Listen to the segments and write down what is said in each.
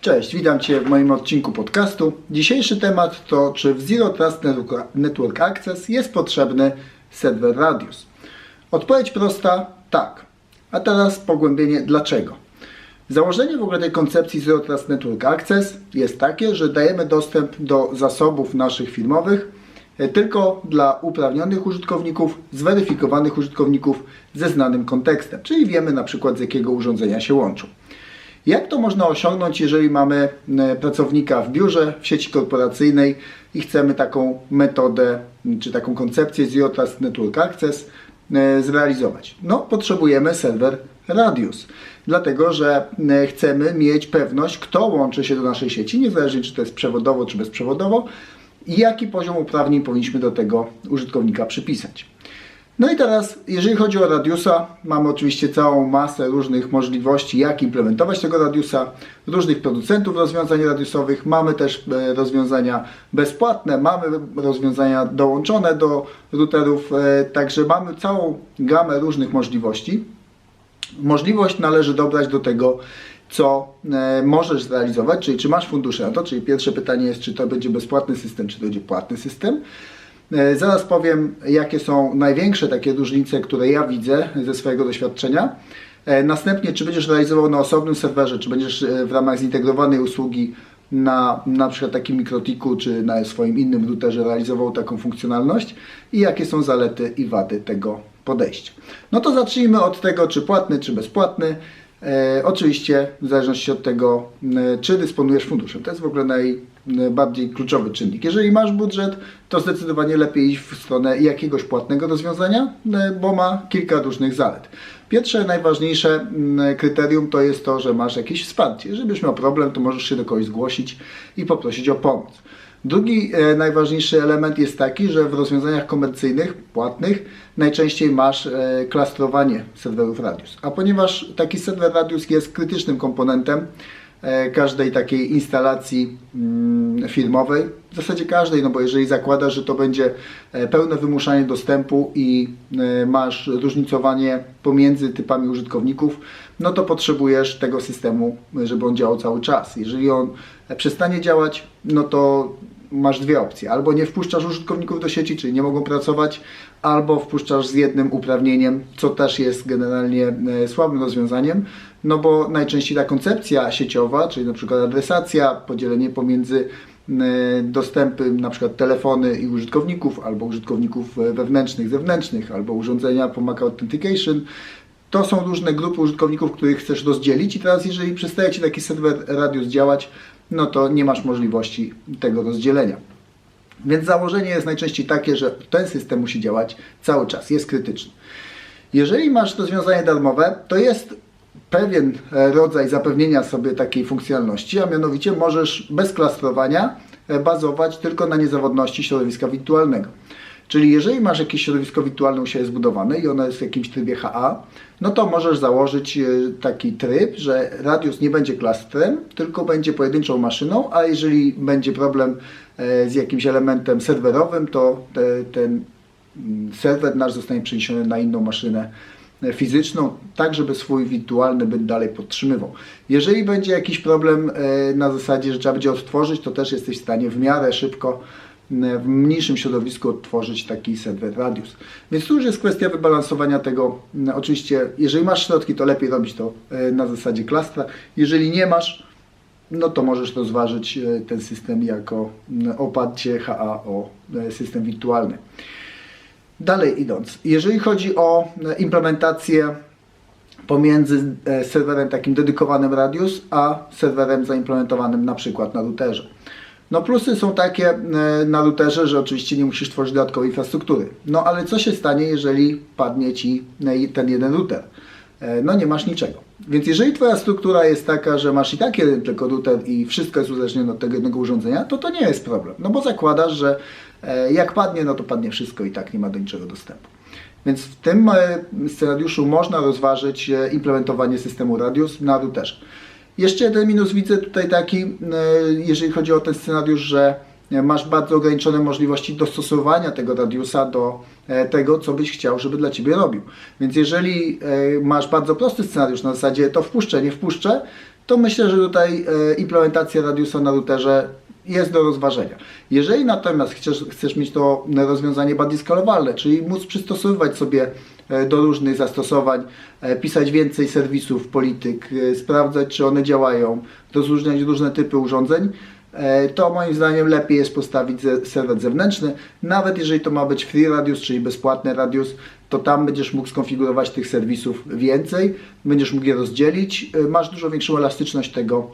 Cześć, witam Cię w moim odcinku podcastu. Dzisiejszy temat to, czy w Zero Trust Network Access jest potrzebny serwer Radius. Odpowiedź prosta, tak. A teraz pogłębienie dlaczego. Założenie w ogóle tej koncepcji Zero Trust Network Access jest takie, że dajemy dostęp do zasobów naszych firmowych e, tylko dla uprawnionych użytkowników, zweryfikowanych użytkowników ze znanym kontekstem, czyli wiemy na przykład z jakiego urządzenia się łączą. Jak to można osiągnąć, jeżeli mamy e, pracownika w biurze, w sieci korporacyjnej i chcemy taką metodę czy taką koncepcję Zero Trust Network Access e, zrealizować? No, potrzebujemy serwer Radius, dlatego że e, chcemy mieć pewność, kto łączy się do naszej sieci, niezależnie czy to jest przewodowo czy bezprzewodowo i jaki poziom uprawnień powinniśmy do tego użytkownika przypisać. No i teraz, jeżeli chodzi o Radiusa, mamy oczywiście całą masę różnych możliwości, jak implementować tego Radiusa, różnych producentów rozwiązań radiusowych. Mamy też e, rozwiązania bezpłatne, mamy rozwiązania dołączone do routerów, e, także mamy całą gamę różnych możliwości. Możliwość należy dobrać do tego, co e, możesz zrealizować, czyli czy masz fundusze na to, czyli pierwsze pytanie jest, czy to będzie bezpłatny system, czy to będzie płatny system. E, zaraz powiem, jakie są największe takie różnice, które ja widzę ze swojego doświadczenia. E, następnie, czy będziesz realizował na osobnym serwerze, czy będziesz e, w ramach zintegrowanej usługi na na przykład takim mikrotiku, czy na swoim innym routerze realizował taką funkcjonalność i jakie są zalety i wady tego podejścia. No to zacznijmy od tego, czy płatny, czy bezpłatny. E, oczywiście w zależności od tego, czy dysponujesz funduszem. To jest w ogóle najbardziej kluczowy czynnik. Jeżeli masz budżet, to zdecydowanie lepiej iść w stronę jakiegoś płatnego rozwiązania, e, bo ma kilka różnych zalet. Pierwsze, najważniejsze kryterium to jest to, że masz jakieś wsparcie. Jeżeli byś miał problem, to możesz się do kogoś zgłosić i poprosić o pomoc. Drugi e, najważniejszy element jest taki, że w rozwiązaniach komercyjnych, płatnych, najczęściej masz e, klastrowanie serwerów Radius. A ponieważ taki serwer Radius jest krytycznym komponentem każdej takiej instalacji mm, firmowej, w zasadzie każdej, no bo jeżeli zakładasz, że to będzie e, pełne wymuszanie dostępu i e, masz różnicowanie pomiędzy typami użytkowników, no to potrzebujesz tego systemu, żeby on działał cały czas. Jeżeli on e, przestanie działać, no to masz dwie opcje. Albo nie wpuszczasz użytkowników do sieci, czyli nie mogą pracować, albo wpuszczasz z jednym uprawnieniem, co też jest generalnie słabym rozwiązaniem, no bo najczęściej ta koncepcja sieciowa, czyli na przykład adresacja, podzielenie pomiędzy E, dostępy, na przykład telefony i użytkowników, albo użytkowników e, wewnętrznych, zewnętrznych, albo urządzenia po Mac Authentication. To są różne grupy użytkowników, których chcesz rozdzielić i teraz jeżeli przestaje Ci taki serwer Radius działać, no to nie masz możliwości tego rozdzielenia. Więc założenie jest najczęściej takie, że ten system musi działać cały czas, jest krytyczny. Jeżeli masz rozwiązanie darmowe, to jest pewien e, rodzaj zapewnienia sobie takiej funkcjonalności, a mianowicie możesz bez klastrowania e, bazować tylko na niezawodności środowiska wirtualnego. Czyli jeżeli masz jakieś środowisko wirtualne u siebie zbudowane i ono jest w jakimś trybie HA, no to możesz założyć e, taki tryb, że radius nie będzie klastrem, tylko będzie pojedynczą maszyną, a jeżeli będzie problem z jakimś elementem serwerowym, to te, ten mm, serwer nasz zostanie przeniesiony na inną maszynę fizyczną, tak żeby swój wirtualny byt dalej podtrzymywał. Jeżeli będzie jakiś problem e, na zasadzie, że trzeba będzie odtworzyć, to też jesteś w stanie w miarę szybko w mniejszym środowisku odtworzyć taki serwer Radius. Więc tu już jest kwestia wybalansowania tego. Oczywiście, jeżeli masz środki, to lepiej robić to e, na zasadzie klastra. Jeżeli nie masz, no to możesz rozważyć e, ten system jako oparcie HA o system wirtualny. Dalej idąc, jeżeli chodzi o e, implementację pomiędzy e, serwerem takim dedykowanym Radius, a serwerem zaimplementowanym na przykład na routerze. No plusy są takie e, na routerze, że oczywiście nie musisz tworzyć dodatkowej infrastruktury. No ale co się stanie, jeżeli padnie Ci ten jeden router? No nie masz niczego. Więc jeżeli Twoja struktura jest taka, że masz i tak jeden tylko router i wszystko jest uzależnione od tego jednego urządzenia, to to nie jest problem. No bo zakładasz, że E, jak padnie, no to padnie wszystko i tak nie ma do niczego dostępu. Więc w tym e, scenariuszu można rozważyć e, implementowanie systemu Radius na routerze. Jeszcze jeden minus widzę tutaj taki, jeżeli chodzi o ten scenariusz, że masz bardzo ograniczone możliwości dostosowania tego radiusa do tego, co byś chciał, żeby dla Ciebie robił. Więc jeżeli masz bardzo prosty scenariusz na zasadzie to wpuszczę, nie wpuszczę, to myślę, że tutaj e, implementacja radiusa na routerze jest do rozważenia. Jeżeli natomiast chcesz, chcesz mieć to rozwiązanie bardziej skalowalne, czyli móc przystosowywać sobie e, do różnych zastosowań, e, pisać więcej serwisów polityk, e, sprawdzać czy one działają, rozróżniać różne typy urządzeń, to moim zdaniem lepiej jest postawić serwer zewnętrzny. Nawet jeżeli to ma być free radius, czyli bezpłatny radius, to tam będziesz mógł skonfigurować tych serwisów więcej, będziesz mógł je rozdzielić, masz dużo większą elastyczność tego,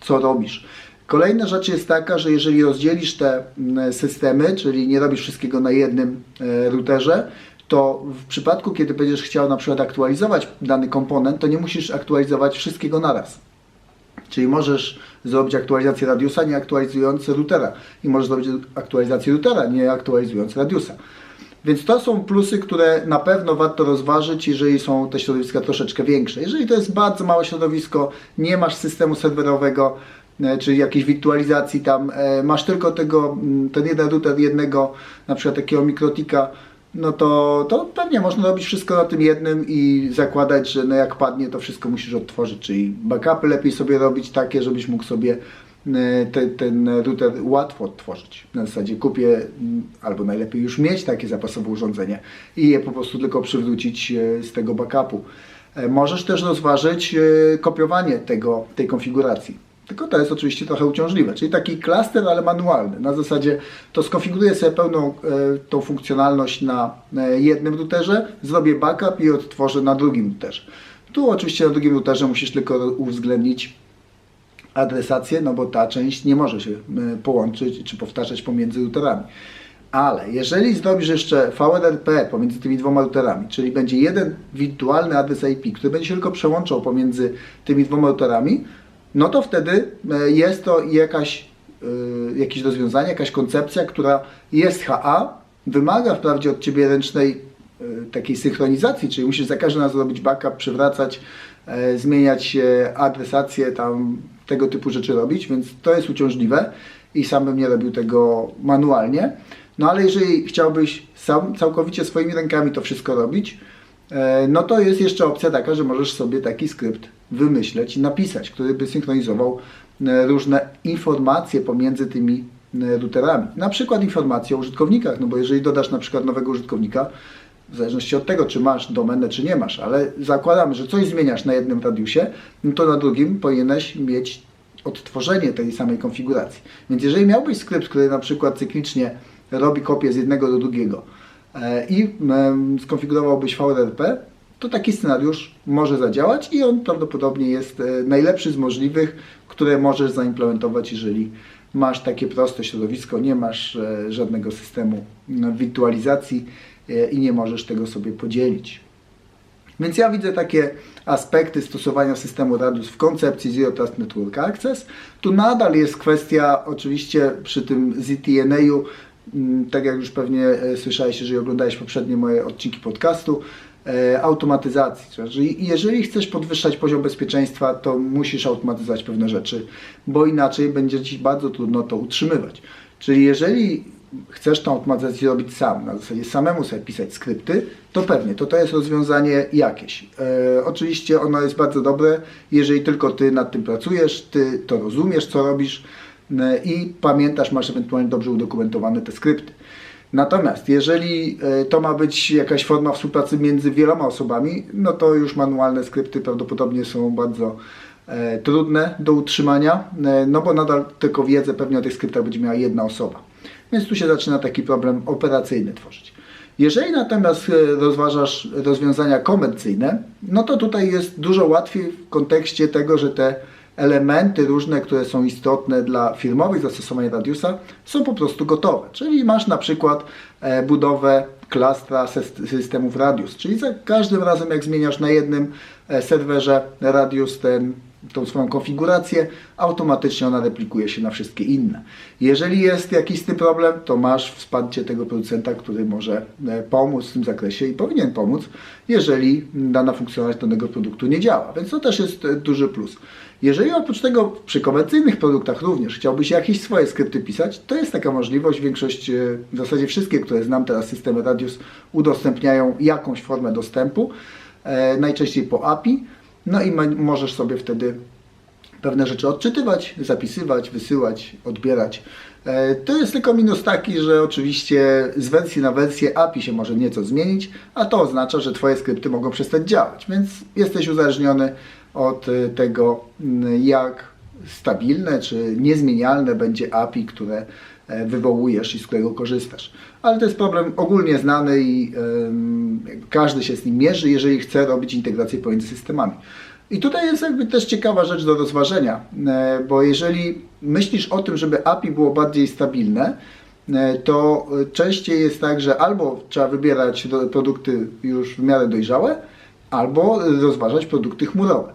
co robisz. Kolejna rzecz jest taka, że jeżeli rozdzielisz te mm, systemy, czyli nie robisz wszystkiego na jednym e, routerze, to w przypadku, kiedy będziesz chciał na przykład aktualizować dany komponent, to nie musisz aktualizować wszystkiego naraz. Czyli możesz zrobić aktualizację radiusa, nie aktualizując routera. I możesz zrobić aktualizację routera, nie aktualizując radiusa. Więc to są plusy, które na pewno warto rozważyć, jeżeli są te środowiska troszeczkę większe. Jeżeli to jest bardzo małe środowisko, nie masz systemu serwerowego, e, czyli jakiejś wirtualizacji tam, e, masz tylko tego, mm, ten jeden router jednego, na przykład takiego mikrotika, no to, to pewnie można robić wszystko na tym jednym i zakładać, że no jak padnie, to wszystko musisz odtworzyć, czyli backupy lepiej sobie robić takie, żebyś mógł sobie e, te, ten router łatwo odtworzyć. Na zasadzie kupię, mm, albo najlepiej już mieć takie zapasowe urządzenie i je po prostu tylko przywrócić e, z tego backupu. Możesz też rozważyć kopiowanie tego, tej konfiguracji. Tylko to jest oczywiście trochę uciążliwe, czyli taki klaster, ale manualny. Na zasadzie to skonfiguruję sobie pełną e, tą funkcjonalność na jednym routerze, zrobię backup i odtworzę na drugim routerze. Tu oczywiście na drugim routerze musisz tylko uwzględnić adresację, no bo ta część nie może się e, połączyć czy powtarzać pomiędzy routerami. Ale jeżeli zrobisz jeszcze VRRP pomiędzy tymi dwoma routerami, czyli będzie jeden wirtualny adres IP, który będzie się tylko przełączał pomiędzy tymi dwoma routerami, no to wtedy e, jest to jakaś, e, jakieś rozwiązanie, jakaś koncepcja, która jest HA, wymaga wprawdzie od Ciebie ręcznej e, takiej synchronizacji, czyli musisz za każdym razem robić backup, przywracać, zmieniać adresację, tam tego typu rzeczy robić, więc to jest uciążliwe i sam bym nie robił tego manualnie. No ale jeżeli chciałbyś sam całkowicie swoimi rękami to wszystko robić, no to jest jeszcze opcja taka, że możesz sobie taki skrypt wymyśleć i napisać, który by synchronizował e, różne informacje pomiędzy tymi e, routerami. Na przykład informacje o użytkownikach, no bo jeżeli dodasz na przykład nowego użytkownika, w zależności od tego, czy masz domenę, czy nie masz, ale zakładamy, że coś zmieniasz na jednym radiusie, no to na drugim powinieneś mieć odtworzenie tej samej konfiguracji. Więc jeżeli miałbyś skrypt, który na przykład cyklicznie robi kopię z jednego do drugiego e, i skonfigurowałbyś VRRP, to taki scenariusz może zadziałać i on prawdopodobnie jest e, najlepszy z możliwych, które możesz zaimplementować, jeżeli masz takie proste środowisko, nie masz e, żadnego systemu m, wirtualizacji e, i nie możesz tego sobie podzielić. Więc ja widzę takie aspekty stosowania systemu Radius w koncepcji Zero Trust Network Access. Tu nadal jest kwestia, oczywiście przy tym ZTNA-u, mm, tak jak już pewnie słyszałeś, jeżeli oglądałeś poprzednie moje odcinki podcastu, automatyzacji. Czyli jeżeli chcesz podwyższać poziom bezpieczeństwa, to musisz automatyzować pewne rzeczy, bo inaczej będzie Ci bardzo trudno to utrzymywać. Czyli jeżeli chcesz tą automatyzację robić sam, na zasadzie samemu sobie pisać skrypty, to pewnie to, to jest rozwiązanie jakieś. E, oczywiście ono jest bardzo dobre, jeżeli tylko Ty nad tym pracujesz, Ty to rozumiesz, co robisz e, i pamiętasz, masz ewentualnie dobrze udokumentowane te skrypty. Natomiast jeżeli e, to ma być jakaś forma współpracy między wieloma osobami, no to już manualne skrypty prawdopodobnie są bardzo e, trudne do utrzymania, e, no bo nadal tylko wiedzę pewnie o tych skryptach będzie miała jedna osoba. Więc tu się zaczyna taki problem operacyjny tworzyć. Jeżeli natomiast rozważasz rozwiązania komercyjne, no to tutaj jest dużo łatwiej w kontekście tego, że te elementy różne, które są istotne dla firmowych zastosowań Radiusa, są po prostu gotowe. Czyli masz na przykład e, budowę klastra syst- systemów Radius, czyli za każdym razem jak zmieniasz na jednym e, serwerze Radius ten tą swoją konfigurację, automatycznie ona replikuje się na wszystkie inne. Jeżeli jest jakiś z tym problem, to masz wsparcie tego producenta, który może e, pomóc w tym zakresie i powinien pomóc, jeżeli dana funkcjonalność danego produktu nie działa. Więc to też jest duży plus. Jeżeli oprócz tego przy komercyjnych produktach również chciałbyś jakieś swoje skrypty pisać, to jest taka możliwość. Większość, e, w zasadzie wszystkie, które znam teraz, systemy Radius udostępniają jakąś formę dostępu, e, najczęściej po API. No i możesz sobie wtedy pewne rzeczy odczytywać, zapisywać, wysyłać, odbierać. E, To jest tylko minus taki, że oczywiście z wersji na wersję API się może nieco zmienić, a to oznacza, że Twoje skrypty mogą przestać działać, więc jesteś uzależniony od e, tego, m, jak stabilne czy niezmienialne będzie API, które e, wywołujesz i z którego korzystasz. Ale to jest problem ogólnie znany i każdy się z nim mierzy, jeżeli chce robić integrację pomiędzy systemami. I tutaj jest jakby też ciekawa rzecz do rozważenia, e, bo jeżeli myślisz o tym, żeby API było bardziej stabilne, e, to częściej jest tak, że albo trzeba wybierać produkty już w miarę dojrzałe, albo rozważać produkty chmurowe.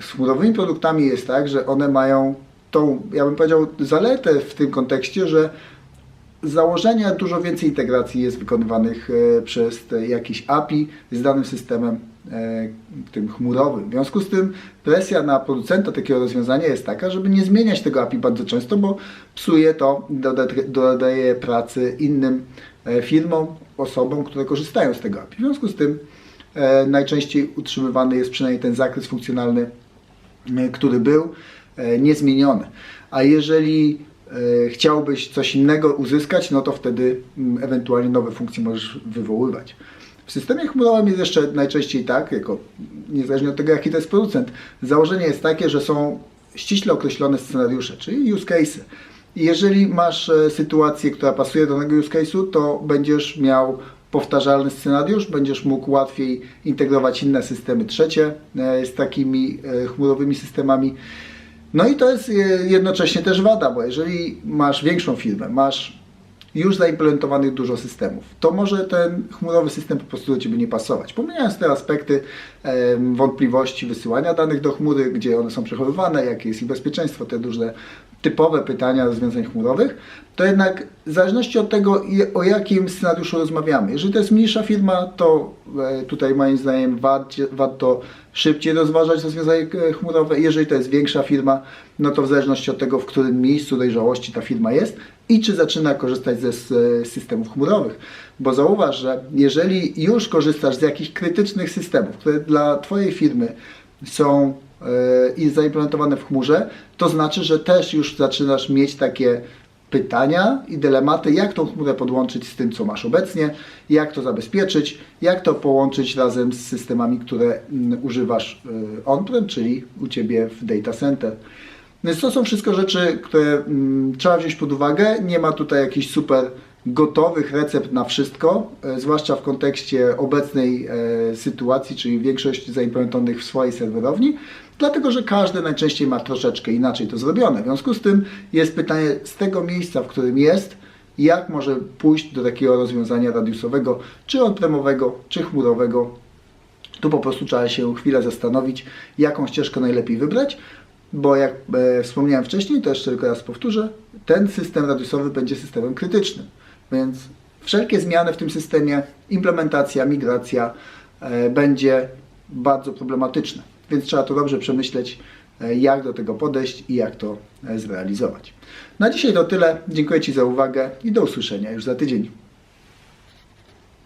Z chmurowymi produktami jest tak, że one mają tą, ja bym powiedział, zaletę w tym kontekście, że z założenia dużo więcej integracji jest wykonywanych e, przez te jakieś API z danym systemem e, tym chmurowym. W związku z tym presja na producenta takiego rozwiązania jest taka, żeby nie zmieniać tego API bardzo często, bo psuje to, doda- dodaje pracy innym e, firmom, osobom, które korzystają z tego API. W związku z tym najczęściej utrzymywany jest przynajmniej ten zakres funkcjonalny e, który był, e, niezmieniony. A jeżeli e, chciałbyś coś innego uzyskać, no to wtedy mm, ewentualnie nowe funkcje możesz wywoływać. W systemie chmurowym jest jeszcze najczęściej tak, jako, niezależnie od tego jaki to jest producent, założenie jest takie, że są ściśle określone scenariusze, czyli use cases. Jeżeli masz e, sytuację, która pasuje do danego use case'u, to będziesz miał powtarzalny scenariusz, będziesz mógł łatwiej integrować inne systemy trzecie e, z takimi e, chmurowymi systemami. No i to jest e, jednocześnie też wada, bo jeżeli masz większą firmę, masz już zaimplementowanych dużo systemów, to może ten chmurowy system po prostu do Ciebie nie pasować. Pomijając te aspekty wątpliwości wysyłania danych do chmury, gdzie one są przechowywane, jakie jest ich bezpieczeństwo, te różne typowe pytania rozwiązań chmurowych, to jednak w zależności od tego, o jakim scenariuszu rozmawiamy. Jeżeli to jest mniejsza firma, to e, tutaj moim zdaniem warto, szybciej rozważać rozwiązania e, chmurowe. Jeżeli to jest większa firma, no to w zależności od tego, w którym miejscu dojrzałości ta firma jest i czy zaczyna korzystać ze e, systemów chmurowych. Bo zauważ, że jeżeli już korzystasz z jakichś krytycznych systemów, które dla Twojej firmy są i zaimplementowane w chmurze, to znaczy, że też już zaczynasz mieć takie pytania i dylematy, jak tą chmurę podłączyć z tym, co masz obecnie, jak to zabezpieczyć, jak to połączyć razem z systemami, które mm, używasz y, on-prem, czyli u Ciebie w data center. Więc to są wszystko rzeczy, które mm, trzeba wziąć pod uwagę. Nie ma tutaj jakichś super gotowych recept na wszystko, e, zwłaszcza w kontekście obecnej e, sytuacji, czyli większość zaimplementowanych w swojej serwerowni, dlatego że każdy najczęściej ma troszeczkę inaczej to zrobione. W związku z tym jest pytanie z tego miejsca, w którym jest, jak może pójść do takiego rozwiązania radiusowego, czy on-premowego, czy chmurowego, tu po prostu trzeba się chwilę zastanowić, jaką ścieżkę najlepiej wybrać, bo jak e, wspomniałem wcześniej, to jeszcze tylko raz powtórzę, ten system radiusowy będzie systemem krytycznym, więc wszelkie zmiany w tym systemie, implementacja, migracja e, będzie bardzo problematyczne, więc trzeba to dobrze przemyśleć, e, jak do tego podejść i jak to e, zrealizować. Na dzisiaj to tyle. Dziękuję Ci za uwagę i do usłyszenia już za tydzień.